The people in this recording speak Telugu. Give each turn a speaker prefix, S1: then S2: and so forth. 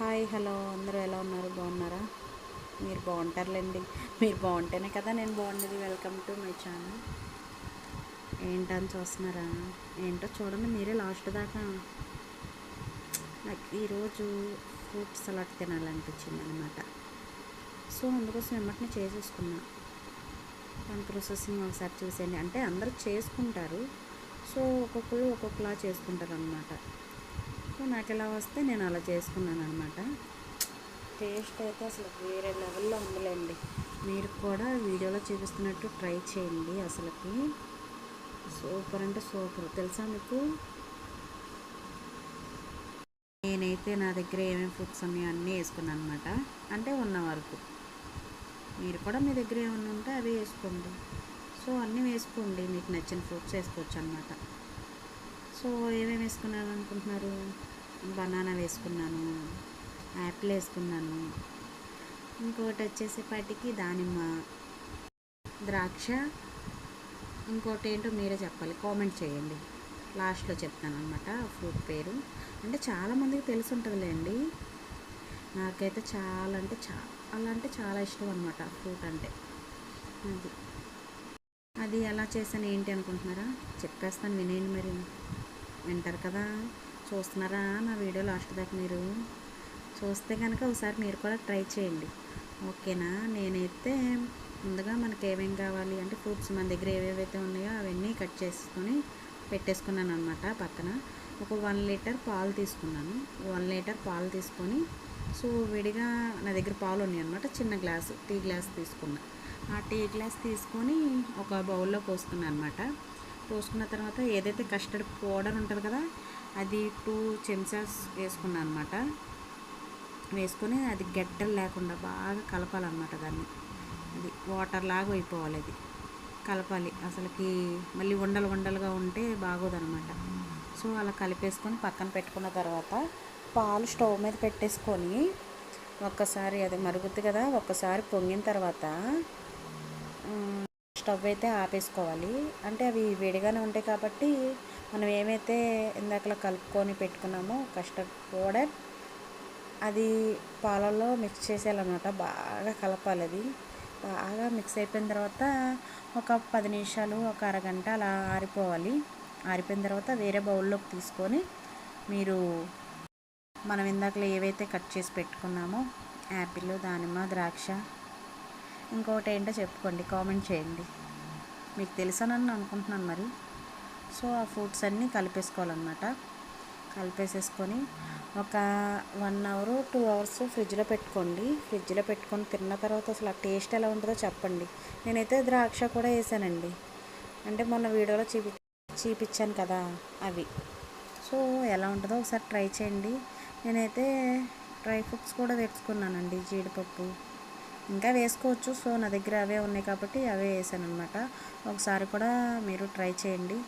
S1: Hi hello. అందరూ ఎలా ఉన్నారు? బాగున్నారా? మీరు బాగుంటారులేండి. మీరు బాగుంటేనే కదా నేను బాగుండేది. వెల్కమ్ టు మై ఛానల్ ఏంటని చూస్తున్నారా? ఏంటో చూడండి మీరే లాస్ట్ దాకా. నాకు ఈరోజు ఫ్రూట్ సలాడ్ తినాలనిపించింది అనమాట సో అందుకోసం వెంటనే చేసేసుకున్నా. దాని ప్రాసెసింగ్ ఒకసారి చూసేయండి. అంటే అందరూ చేసుకుంటారు. సో ఒక్కొక్కరు ఒక్కొక్కలా చేసుకుంటారు అనమాట సో నాకు ఎలా వస్తే నేను అలా చేసుకున్నాను అనమాట టేస్ట్ అయితే అసలు వేరే లెవెల్లో ఉందిలేండి. మీరు కూడా వీడియోలో చూపిస్తున్నట్టు ట్రై చేయండి అసలుకి. సూపర్ అంటే సూపర్. తెలుసా మీకు? నేనైతే నా దగ్గర ఏమేమి ఫుడ్స్ ఉన్నాయో అన్నీ వేసుకున్నాను అనమాట అంటే ఉన్న వరకు. మీరు కూడా మీ దగ్గర ఏమన్నా ఉంటే అవి వేసుకోండి. సో అన్నీ వేసుకోండి. మీకు నచ్చిన ఫ్రూట్స్ వేసుకోవచ్చు అనమాట సో ఏమేమి వేసుకున్నాను అనుకుంటున్నారు బనానా వేసుకున్నాను యాపిల్ వేసుకున్నాను. ఇంకోటి వచ్చేసేపాటికి దానిమ్మ ద్రాక్ష. ఇంకోటి ఏంటో మీరే చెప్పాలి కామెంట్ చేయండి. లాస్ట్లో చెప్తాను అనమాట ఫ్రూట్ పేరు. అంటే చాలామందికి తెలిసి ఉంటుందిలేండి నాకైతే చాలా అంటే చాలా అంటే చాలా ఇష్టం అనమాట ఫ్రూట్ అంటే. అది. అది ఎలా చేశాను ఏంటి అనుకుంటున్నారా? చెప్పేస్తాను వినేయండి మరి. వింటారు కదా. చూస్తున్నారా నా వీడియో లాస్ట్ దాకా మీరు? చూస్తే కనుక ఒకసారి మీరు కూడా ట్రై చేయండి. ఓకేనా? నేనైతే ముందుగా మనకి ఏమేమి కావాలి? అంటే ఫ్రూట్స్ మన దగ్గర ఏవేవైతే ఉన్నాయో అవన్నీ కట్ చేసుకొని పెట్టేసుకున్నాను అనమాట పక్కన. ఒక వన్ లీటర్ పాలు తీసుకున్నాను. వన్ లీటర్ పాలు తీసుకొని సో విడిగా నా దగ్గర పాలు ఉన్నాయి అనమాట చిన్న గ్లాసు టీ గ్లాస్ తీసుకున్నా. ఆ టీ గ్లాస్ తీసుకొని ఒక బౌల్లో పోసుకున్నాను అనమాట పోసుకున్న తర్వాత ఏదైతే కస్టర్డ్ పౌడర్ ఉంటుంది కదా అది టూ చెంచాస్ వేసుకున్నాను అనమాట వేసుకొని అది గడ్డలు లేకుండా బాగా కలపాలన్నమాట దాన్ని. అది వాటర్ లాగా అయిపోవాలి అది. కలపాలి. అసలుకి మళ్ళీ ఉండలు ఉండలుగా ఉంటే బాగోదనమాట సో అలా కలిపేసుకొని పక్కన పెట్టుకున్న తర్వాత పాలు స్టవ్ మీద పెట్టేసుకొని ఒక్కసారి అది మరుగుద్ది కదా ఒక్కసారి పొంగిన తర్వాత స్టవ్ అయితే ఆపేసుకోవాలి. అంటే అవి వేడిగానే ఉంటాయి కాబట్టి మనం ఏమైతే ఇందాకలా కలుపుకొని పెట్టుకున్నామో కస్టర్డ్ పౌడర్ అది పాలల్లో మిక్స్ చేసేయాలన్నమాట. బాగా కలపాలి అది. బాగా మిక్స్ అయిపోయిన తర్వాత ఒక పది నిమిషాలు ఒక అరగంట అలా ఆరిపోవాలి. ఆరిపోయిన తర్వాత వేరే బౌల్లోకి తీసుకొని మీరు మనం ఇందాకలో ఏవైతే కట్ చేసి పెట్టుకున్నామో యాపిల్ దానిమ్మ ద్రాక్ష ఇంకొకటి ఏంటో చెప్పుకోండి కామెంట్ చేయండి. మీకు తెలుసానని అనుకుంటున్నాను మరి? సో ఆ ఫ్రూట్స్ అన్నీ కలిపేసుకోవాలన్నమాట. కలిపేసేసుకొని ఒక వన్ అవర్ టూ అవర్స్ ఫ్రిడ్జ్లో పెట్టుకోండి. ఫ్రిడ్జ్లో పెట్టుకొని తిన్న తర్వాత అసలు ఆ టేస్ట్ ఎలా ఉంటుందో చెప్పండి. నేనైతే ద్రాక్ష కూడా వేసానండి. అంటే మొన్న వీడియోలో చూపి చూపించాను కదా అవి. సో ఎలా ఉంటుందో ఒకసారి ట్రై చేయండి. నేనైతే డ్రై ఫ్రూట్స్ కూడా వేసుకున్నానండి జీడిపప్పు. ఇంకా వేసుకోవచ్చు. సో నా దగ్గర అవే ఉన్నాయి కాబట్టి అవే వేసాను అనమాట ఒకసారి కూడా మీరు ట్రై చేయండి.